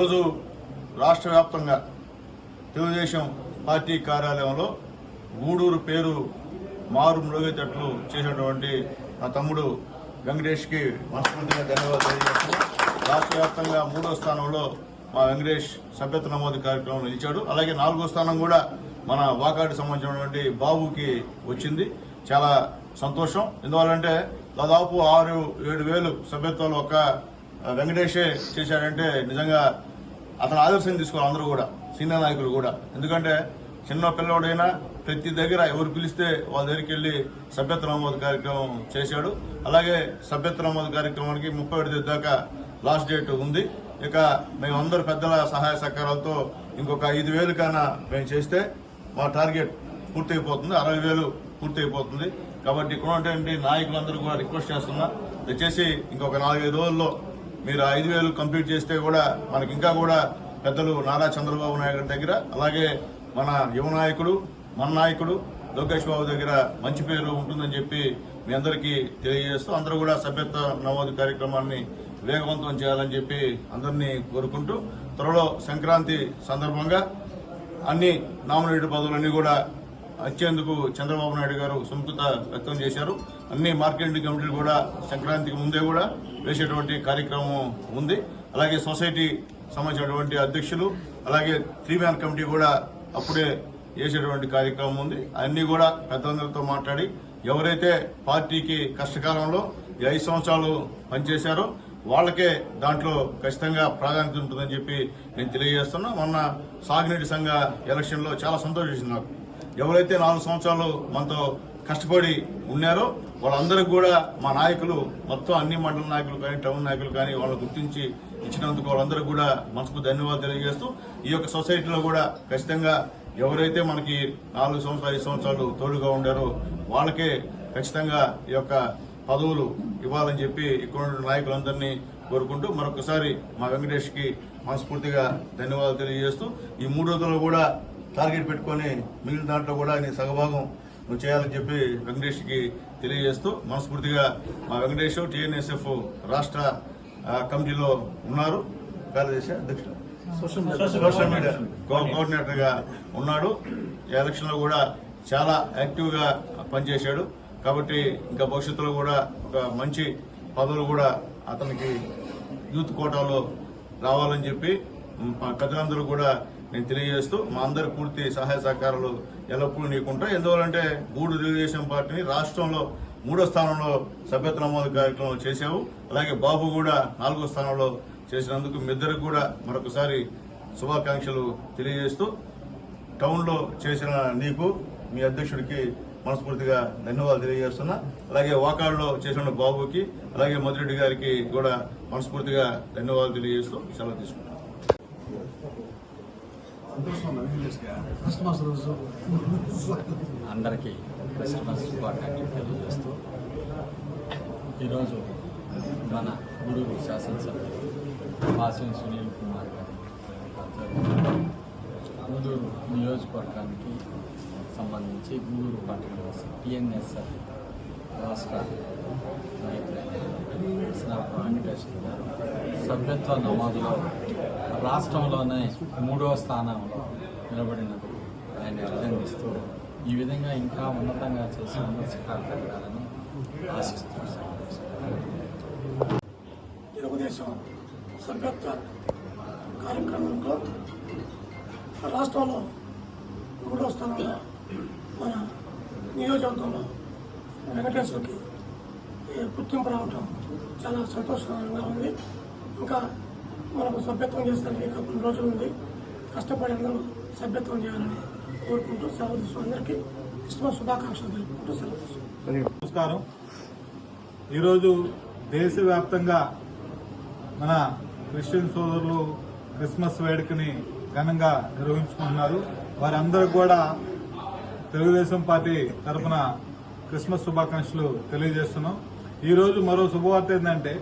ఈరోజు రాష్ట్ర వ్యాప్తంగా తెలుగుదేశం పార్టీ కార్యాలయంలో గూడూరు పేరు మారు మ్రోగేటట్లు చేసినటువంటి నా తమ్ముడు వెంకటేష్కి మనస్ఫూర్తిగా ధన్యవాదాలు తెలియజేస్తున్నాను. రాష్ట్ర వ్యాప్తంగా మూడో స్థానంలో మా వెంకటేష్ సభ్యత నమోదు కార్యక్రమం నిలిచాడు. అలాగే నాలుగో స్థానం కూడా మన వాకాడికి సంబంధించినటువంటి బాబుకి వచ్చింది. చాలా సంతోషం. ఎందువల్లంటే దాదాపు ఆరు ఏడు వేలు సభ్యత్వాలు ఒక వెంకటేషే చేశాడంటే నిజంగా అతను ఆదర్శం తీసుకోవాలి అందరూ కూడా సీనియర్ నాయకులు కూడా. ఎందుకంటే చిన్న పిల్లవాడైనా ప్రతి దగ్గర ఎవరు పిలిస్తే వాళ్ళ దగ్గరికి వెళ్ళి సభ్యత్వ నమోదు కార్యక్రమం చేశాడు. అలాగే సభ్యత్వ నమోదు కార్యక్రమానికి ముప్పై ఒకటి దాకా లాస్ట్ డేట్ ఉంది. ఇక మేమందరూ పెద్దల సహాయ సహకారాలతో ఇంకొక ఐదు వేలు కన్నా మేము చేస్తే మా టార్గెట్ పూర్తయిపోతుంది. అరవై వేలు పూర్తయిపోతుంది. కాబట్టి ఇక్కడ ఉన్నటువంటి నాయకులందరూ కూడా రిక్వెస్ట్ చేస్తున్నా దయచేసి ఇంకొక నాలుగైదు రోజుల్లో మీరు ఐదు వేలు కంప్లీట్ చేస్తే కూడా మనకి ఇంకా కూడా పెద్దలు నారా చంద్రబాబు నాయుడు దగ్గర అలాగే మన యువ నాయకుడు మన నాయకుడు లోకేష్ బాబు దగ్గర మంచి పేరు ఉంటుందని చెప్పి మీ అందరికీ తెలియజేస్తూ అందరూ కూడా సభ్యత్వ నమోదు కార్యక్రమాన్ని వేగవంతం చేయాలని చెప్పి అందరినీ కోరుకుంటూ త్వరలో సంక్రాంతి సందర్భంగా అన్ని నామినేటెడ్ పదవులన్నీ కూడా వచ్చేందుకు చంద్రబాబు నాయుడు గారు సుముఖత వ్యక్తం చేశారు. అన్ని మార్కెటింగ్ కమిటీలు కూడా సంక్రాంతికి ముందే కూడా వేసేటువంటి కార్యక్రమం ఉంది. అలాగే సొసైటీ సంబంధించినటువంటి అధ్యక్షులు అలాగే త్రీ మ్యాన్ కమిటీ కూడా అప్పుడే వేసేటువంటి కార్యక్రమం ఉంది. అన్నీ కూడా పెద్దలందరితో మాట్లాడి ఎవరైతే పార్టీకి కష్టకాలంలో ఈ ఐదు సంవత్సరాలు పనిచేశారో వాళ్ళకే దాంట్లో ఖచ్చితంగా ప్రాధాన్యత ఉంటుందని చెప్పి నేను తెలియజేస్తున్నా. మొన్న సాగునీటి సంఘ ఎలక్షన్లో చాలా సంతోషించింది నాకు. ఎవరైతే నాలుగు సంవత్సరాలు మనతో కష్టపడి ఉన్నారో వాళ్ళందరికీ కూడా మా నాయకులు మొత్తం అన్ని మండల నాయకులు కానీ టౌన్ నాయకులు కానీ వాళ్ళు గుర్తించి ఇచ్చినందుకు వాళ్ళందరూ కూడా మనసుకు ధన్యవాదాలు తెలియజేస్తూ ఈ యొక్క సొసైటీలో కూడా ఖచ్చితంగా ఎవరైతే మనకి నాలుగు సంవత్సరాలు ఐదు సంవత్సరాలు తోడుగా ఉండారో వాళ్ళకే ఖచ్చితంగా ఈ యొక్క పదవులు ఇవ్వాలని చెప్పి ఇక్కడ నాయకులందరినీ కోరుకుంటూ మరొకసారి మా వెంకటేష్కి మనస్ఫూర్తిగా ధన్యవాదాలు తెలియజేస్తూ ఈ మూడు రోజుల్లో కూడా టార్గెట్ పెట్టుకొని మిగిలిన దాంట్లో కూడా నీ సగభాగం నువ్వు చేయాలని చెప్పి వెంకటేష్కి తెలియజేస్తూ మనస్ఫూర్తిగా మా వెంకటేష్ టీఎన్ఎస్ఎఫ్ రాష్ట్ర కమిటీలో ఉన్నారు. కార్యదర్శి అధ్యక్షుడు. Social media. కో- కోఆర్డినేటర్గా ఉన్నాడు. ఈ ఎలక్షన్లో కూడా చాలా యాక్టివ్గా పనిచేశాడు. కాబట్టి ఇంకా భవిష్యత్తులో కూడా ఒక మంచి పదవులు కూడా అతనికి యూత్ కోటాలో రావాలని చెప్పి మా పెద్దలందరూ కూడా నేను తెలియజేస్తూ మా అందరి పూర్తి సహాయ సహకారాలు ఎల్లప్పుడూ నీకుంటా. ఎందువల్లంటే మూడు తెలుగుదేశం పార్టీని రాష్ట్రంలో మూడో స్థానంలో సభ్యత్వ నమోదు కార్యక్రమం చేశావు. అలాగే బాబు కూడా నాలుగో స్థానంలో చేసినందుకు మీ ఇద్దరికి కూడా మరొకసారి శుభాకాంక్షలు తెలియజేస్తూ టౌన్లో చేసిన నీకు మీ అధ్యక్షుడికి మనస్ఫూర్తిగా ధన్యవాదాలు తెలియజేస్తున్నా. అలాగే వాకాడులో చేసిన బాబుకి అలాగే మధురెడ్డి గారికి కూడా మనస్ఫూర్తిగా ధన్యవాదాలు తెలియజేస్తూ సెలవు తీసుకుంటాను క్రిస్మస్ రోజు అందరికీ క్రిస్మస్ శుభాకాంక్షలు తెలియజేస్తూ ఈరోజు మన గురువు శాసనసభ్యులు వాసిం సునీల్ కుమార్ గారు గూడూరు నియోజకవర్గానికి సంబంధించి గూడూరు పట్టణ టిఎన్ఎస్ఎఫ్ రాష్ట్ర సభ్యత్వ నమోదులో రాష్ట్రంలోనే మూడవ స్థానంలో నిలబడినందుకు ఆయన అభినందిస్తూ ఈ విధంగా ఇంకా ఉన్నతంగా చేసి ఉన్నతశిఖరాలు పెరగాలని ఆశిస్తున్నాను. తెలుగుదేశం సభ్యత్వ కార్యక్రమంలో రాష్ట్రంలో మూడో స్థానంలో మన నియోజకవర్గంలో వెంకటేశ్వరకి గుర్తింపు రావటం చాలా సంతోషకరంగా ఉంది. ఇంకా మనకు సభ్యత్వం చేస్తానికి ఇంకా కొన్ని రోజులు ఉంది. కష్టపడి అందరూ సభ్యత్వం చేయాలని కోరుకుంటూ సెలవు తీసుకుని అందరికీ క్రిస్మస్ శుభాకాంక్షలు తెలుపుకుంటూ సెలవు తీసుకుంటాం నమస్కారం. ఈరోజు దేశవ్యాప్తంగా మన క్రిస్టియన్ సోదరులు క్రిస్మస్ వేడుకని ఘనంగా నిర్వహించుకుంటున్నారు. వారందరూ కూడా తెలుగుదేశం పార్టీ తరఫున క్రిస్మస్ శుభాకాంక్షలు తెలియజేస్తున్నాం. ఈ రోజు మరో శుభవార్త ఏంటంటే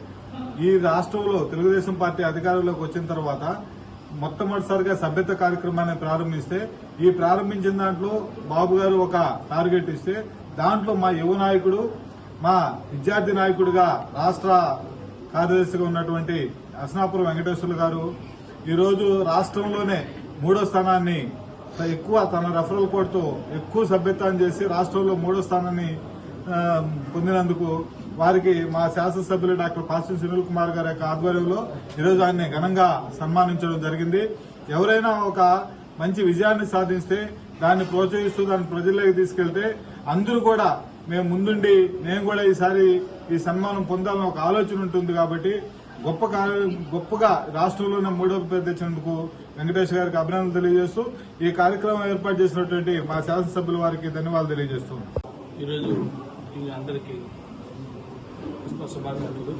ఈ రాష్ట్రంలో తెలుగుదేశం పార్టీ అధికారంలోకి వచ్చిన తర్వాత మొట్టమొదటిసారిగా సభ్యత కార్యక్రమాన్ని ప్రారంభిస్తే ఈ ప్రారంభించిన దాంట్లో బాబు గారు ఒక టార్గెట్ ఇస్తే దాంట్లో మా యువ నాయకుడు మా విద్యార్థి నాయకుడిగా రాష్ట్ర కార్యదర్శిగా ఉన్నటువంటి అసనాపురం వెంకటేశ్వర్లు గారు ఈరోజు రాష్ట్రంలోనే మూడో స్థానాన్ని ఎక్కువ తన రెఫరల్ కోడ్తో ఎక్కువ సభ్యత్వం చేసి రాష్ట్రంలో మూడో స్థానాన్ని పొందినందుకు వారికి మా శాసనసభ్యులు డాక్టర్ పాసి సునీల్ కుమార్ గారి యొక్క ఆధ్వర్యంలో ఈరోజు ఆయన్ని ఘనంగా సన్మానించడం జరిగింది. ఎవరైనా ఒక మంచి విజయాన్ని సాధిస్తే దాన్ని ప్రోత్సహిస్తూ దాన్ని ప్రజల్లోకి తీసుకెళ్తే అందరూ కూడా మేము ముందుండి మేము కూడా ఈసారి ఈ సన్మానం పొందాలని ఒక ఆలోచన ఉంటుంది కాబట్టి గొప్ప కార్య- గొప్పగా రాష్ట్రంలోనే మూడో పేరు తెచ్చినందుకు వెంకటేష్ గారికి అభినందనలు తెలియజేస్తూ ఈ కార్యక్రమం ఏర్పాటు చేసినటువంటి మా శాసనసభ్యుల వారికి ధన్యవాదాలు తెలియజేస్తున్నాం ఈరోజు అందరికీ శుభాకాంక్షలు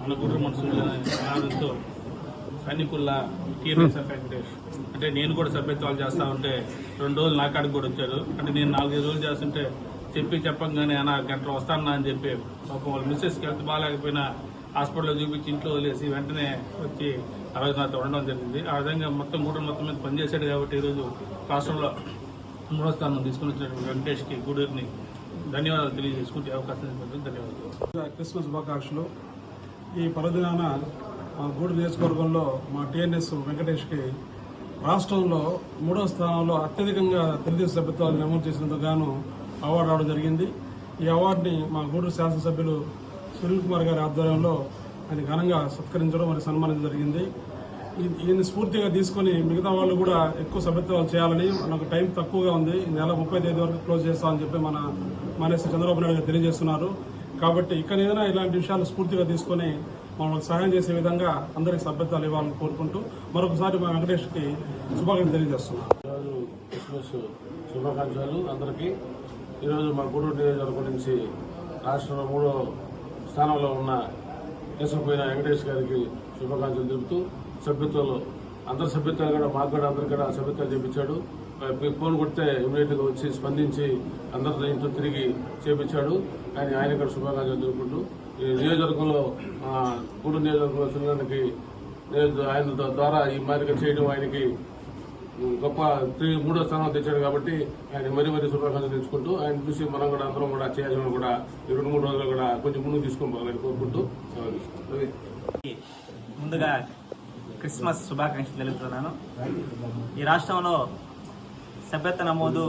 మన గుర్ర మనుషుల ఆనందంతో టీఎంఎస్ఎఫ్ వెంకటేష్. అంటే నేను కూడా సభ్యత్వాలు చేస్తా ఉంటే రెండు రోజులు నా కాడికి కూడా వచ్చారు అంటే నేను నాలుగైదు రోజులు చేస్తుంటే చెప్పి చెప్పంగానే అన్న గంట వస్తానా అని చెప్పి పాపం వాళ్ళ మిస్సెస్కి హెల్త్ బాగాలేకపోయినా హాస్పిటల్లో చూపించి ఇంట్లో వదిలేసి వెంటనే వచ్చి ఆ రోజు నాతో ఉండడం జరిగింది. ఆ విధంగా మొత్తం గూడూరు మొత్తం మీద పనిచేశాడు కాబట్టి ఈరోజు రాష్ట్రంలో మూడో స్థానం తీసుకుని వచ్చినటువంటి వెంకటేష్కి గూడూరుని ధన్యవాదాలు తెలియజేసుకుంటే అవకాశం ధన్యవాదాలు. క్రిస్మస్ శుభాకాంక్షలు. ఈ పర్వదినాన మా గూడు నియోజకవర్గంలో మా టీఎన్ఎస్ వెంకటేష్కి రాష్ట్రంలో మూడవ స్థానంలో అత్యధికంగా తెలుగుదేశం సభ్యత్వాలు నమోదు చేసినందుకు గాను అవార్డు రావడం జరిగింది. ఈ అవార్డుని మా గూడూరు శాసనసభ్యులు సునీల్ కుమార్ గారి ఆధ్వర్యంలో ఆయన ఘనంగా సత్కరించడం మరియు సన్మానించడం జరిగింది. ఈయన్ని స్ఫూర్తిగా తీసుకొని మిగతా వాళ్ళు కూడా ఎక్కువ సభ్యత్వాలు చేయాలని మనకు టైం తక్కువగా ఉంది. ఈ నెల ముప్పై తేదీ వరకు క్లోజ్ చేస్తామని చెప్పి మన మానేసి చంద్రబాబు నాయుడు గారు తెలియజేస్తున్నారు. కాబట్టి ఇక్కడ ఏదైనా ఇలాంటి విషయాలు స్ఫూర్తిగా తీసుకొని మనకు సహాయం చేసే విధంగా అందరికి సభ్యత్వాలు ఇవ్వాలని కోరుకుంటూ మరొకసారి మా వెంకటేష్కి శుభాకాంక్షలు తెలియజేస్తున్నాం. క్రిస్మస్ శుభాకాంక్షలు అందరికీ. ఈరోజు మా గుడూరు నియోజకవర్గం నుంచి రాష్ట్రంలో మూడో స్థానంలో ఉన్న కేశవపోయిన వెంకటేష్ గారికి శుభాకాంక్షలు తెలుపుతూ సభ్యత్వాలు అందరి సభ్యత్వాలు కూడా మాకు కూడా అందరికీ కూడా సభ్యత్వాలు చేపించాడు. ఫోన్ కొడితే ఇమీడియట్గా వచ్చి స్పందించి అందరితో ఇంట్లో తిరిగి చేపించాడు. కానీ ఆయన కూడా శుభాకాంక్షలు తెలుపుకుంటూ ఈ నియోజకవర్గంలో కూడు నియోజకవర్గంలో చిన్నకి ఆయన ద్వారా ఈ మాదిరిగా చేయడం ఆయనకి గొప్ప మూడో స్థానం తెచ్చాడు కాబట్టి ఆయన మరీ మరీ శుభాకాంక్షలు తెచ్చుకుంటూ ఆయన చూసి మనం కూడా అందరం కూడా చేయాలని కూడా ఈ రెండు మూడు రోజులు కూడా కొంచెం ముందుకు తీసుకొని పోవాలని కోరుకుంటూ ముందుగా క్రిస్మస్ శుభాకాంక్షలు తెలుపుతున్నాను. ఈ రాష్ట్రంలో సభ్యత నమోదు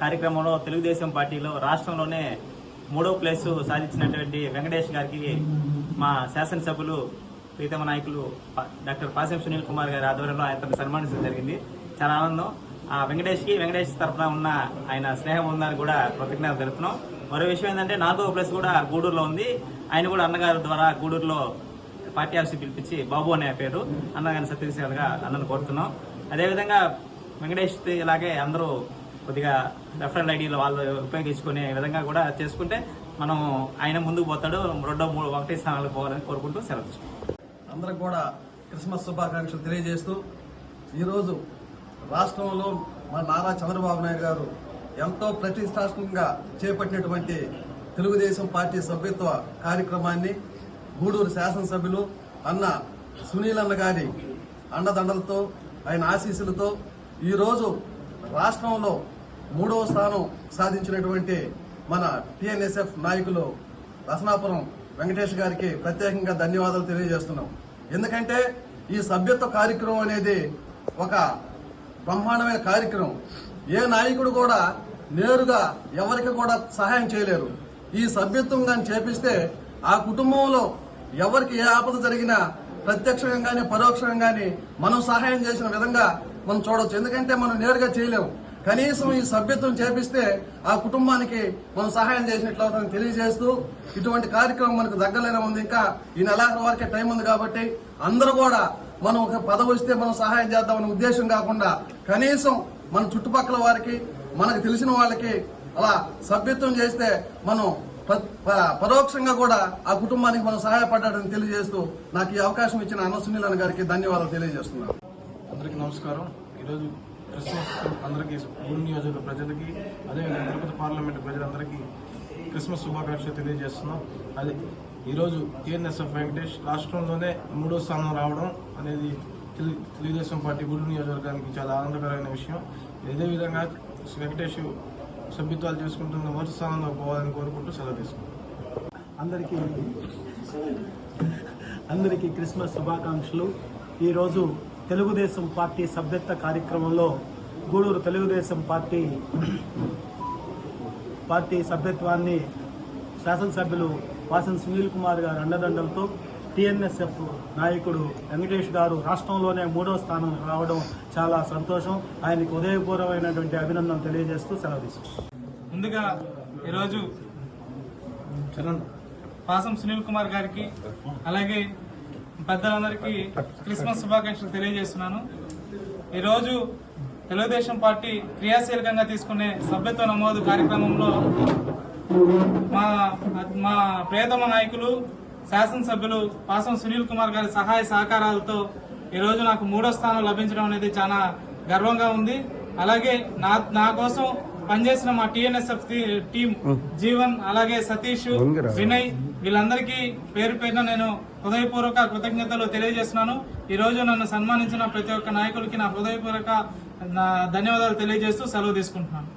కార్యక్రమంలో తెలుగుదేశం పార్టీలో రాష్ట్రంలోనే మూడో ప్లేసు సాధించినటువంటి వెంకటేష్ గారికి మా శాసనసభ్యులు ప్రీతమ నాయకులు డాక్టర్ పాసెం సునీల్ కుమార్ గారి ఆధ్వర్యంలో ఆయన సన్మానించడం జరిగింది. చాలా ఆనందం. ఆ వెంకటేష్కి వెంకటేష్ తరఫున ఉన్న ఆయన స్నేహం ఉందని కూడా కృతజ్ఞత తెలుపుతున్నాం. మరో విషయం ఏంటంటే నాలుగో ప్లేస్ కూడా గూడూరులో ఉంది. ఆయన కూడా అన్నగారి ద్వారా గూడూరులో పార్టీ ఆఫీస్ పిలిపించి బాబు అనే పేరు అన్నగాని సత్యశీలగా అన్నను కోరుతున్నాం. అదేవిధంగా వెంకటేష్ ఇలాగే అందరూ కొద్దిగా రెఫరల్ ఐడీలు వాళ్ళు ఉపయోగించుకునే విధంగా కూడా చేసుకుంటే మనం ఆయన ముందుకు పోతాడు రెండో మూడు ఒకటి స్థానాలకు పోవాలని కోరుకుంటూ సెలవు అందరికి కూడా క్రిస్మస్ శుభాకాంక్షలు తెలియజేస్తూ ఈరోజు రాష్ట్రంలో మన నారా చంద్రబాబు నాయుడు గారు ఎంతో ప్రతిష్టాత్మకంగా చేపట్టినటువంటి తెలుగుదేశం పార్టీ సభ్యత్వ కార్యక్రమాన్ని గూడూరు శాసనసభ్యులు అన్న సునీల్ అన్న గారి అండదండలతో ఆయన ఆశీస్సులతో ఈరోజు రాష్ట్రంలో మూడవ స్థానం సాధించినటువంటి మన టిఎన్ఎస్ఎఫ్ నాయకులు రసనాపురం వెంకటేష్ గారికి ప్రత్యేకంగా ధన్యవాదాలు తెలియజేస్తున్నాం. ఎందుకంటే ఈ సభ్యత్వ కార్యక్రమం అనేది ఒక బ్రహ్మాండమైన కార్యక్రమం. ఏ నాయకుడు కూడా నేరుగా ఎవరికి కూడా సహాయం చేయలేరు. ఈ సభ్యత్వం కానీ చేపిస్తే ఆ కుటుంబంలో ఎవరికి ఏ ఆపద జరిగినా ప్రత్యక్షంగా కానీ పరోక్షంగా కానీ మనం సహాయం చేసిన విధంగా మనం చూడవచ్చు. ఎందుకంటే మనం నేరుగా చేయలేము. కనీసం ఈ సభ్యత్వం చేపిస్తే ఆ కుటుంబానికి మనం సహాయం చేసినట్లు అవుతుందని తెలియజేస్తూ ఇటువంటి కార్యక్రమం మనకు దగ్గరలోనే ఉంది. ఇంకా ఈ నెలాఖరు వరకే టైం ఉంది కాబట్టి అందరూ కూడా మనం ఒక పదవి వస్తే మనం సహాయం చేద్దామనే ఉద్దేశం కాకుండా కనీసం మన చుట్టుపక్కల వారికి మనకు తెలిసిన వాళ్ళకి అలా సభ్యత్వం చేస్తే మనం పరోక్షంగా కూడా ఆ కుటుంబానికి మనం సహాయపడ్డాడని తెలియజేస్తూ నాకు ఈ అవకాశం ఇచ్చిన అన్న సునీలన్ గారికి ధన్యవాదాలు తెలియజేస్తున్నాను. అందరికీ నమస్కారం. ఈరోజు క్రిస్మస్ అందరికీ గుడి నియోజకవర్గ ప్రజలకి అదేవిధంగా తిరుపతి పార్లమెంట్ ప్రజలందరికీ క్రిస్మస్ శుభాకాంక్షలు తెలియజేస్తున్నాం. అది ఈరోజు టీఎన్ఎస్ఎఫ్ వెంకటేష్ రాష్ట్రంలోనే మూడో స్థానం రావడం అనేది తెలు- తెలుగుదేశం పార్టీ గుడి నియోజకవర్గానికి చాలా ఆనందకరమైన విషయం. అదేవిధంగా వెంకటేష్ సభ్యత్వాలు చేసుకుంటున్న మొదటి స్థానంలో పోవాలని కోరుకుంటూ సెలవు తీసుకుంటాం. అందరికీ అందరికీ క్రిస్మస్ శుభాకాంక్షలు. ఈరోజు తెలుగుదేశం పార్టీ సభ్యత్వ కార్యక్రమంలో గూడూరు తెలుగుదేశం పార్టీ పార్టీ సభ్యత్వాన్ని శాసనసభ్యులు వాసన్ సునీల్ కుమార్ గారి అండదండలతో టీఎన్ఎస్ఎఫ్ నాయకుడు వెంకటేష్ గారు రాష్ట్రంలోనే మూడో స్థానం రావడం చాలా సంతోషం. ఆయనకు ఉదయపూర్వమైనటువంటి అభినందనలు తెలియజేస్తూ సెలవు తీసుకుంటాం ముందుగా ఈరోజు పాసం సునీల్ కుమార్ గారికి అలాగే పెద్దలందరికీ క్రిస్మస్ శుభాకాంక్షలు తెలియజేస్తున్నాను. ఈరోజు తెలుగుదేశం పార్టీ క్రియాశీలకంగా తీసుకునే సభ్యత్వ నమోదు కార్యక్రమంలో మా మా ప్రియతమ నాయకులు శాసనసభ్యులు పాసం సునీల్ కుమార్ గారి సహాయ సహకారాలతో ఈరోజు నాకు మూడో స్థానం లభించడం అనేది చాలా గర్వంగా ఉంది. అలాగే నా నా కోసం పనిచేసిన మా టిఎన్ఎస్ఎఫ్ టీం జీవన్ అలాగే సతీష్ వినయ్ వీళ్ళందరికీ పేరు పేరున నేను హృదయపూర్వక కృతజ్ఞతలు తెలియజేస్తున్నాను. ఈ రోజు నన్ను సన్మానించిన ప్రతి ఒక్క నాయకులకి నా హృదయపూర్వక ధన్యవాదాలు తెలియజేస్తూ సెలవు తీసుకుంటున్నాను.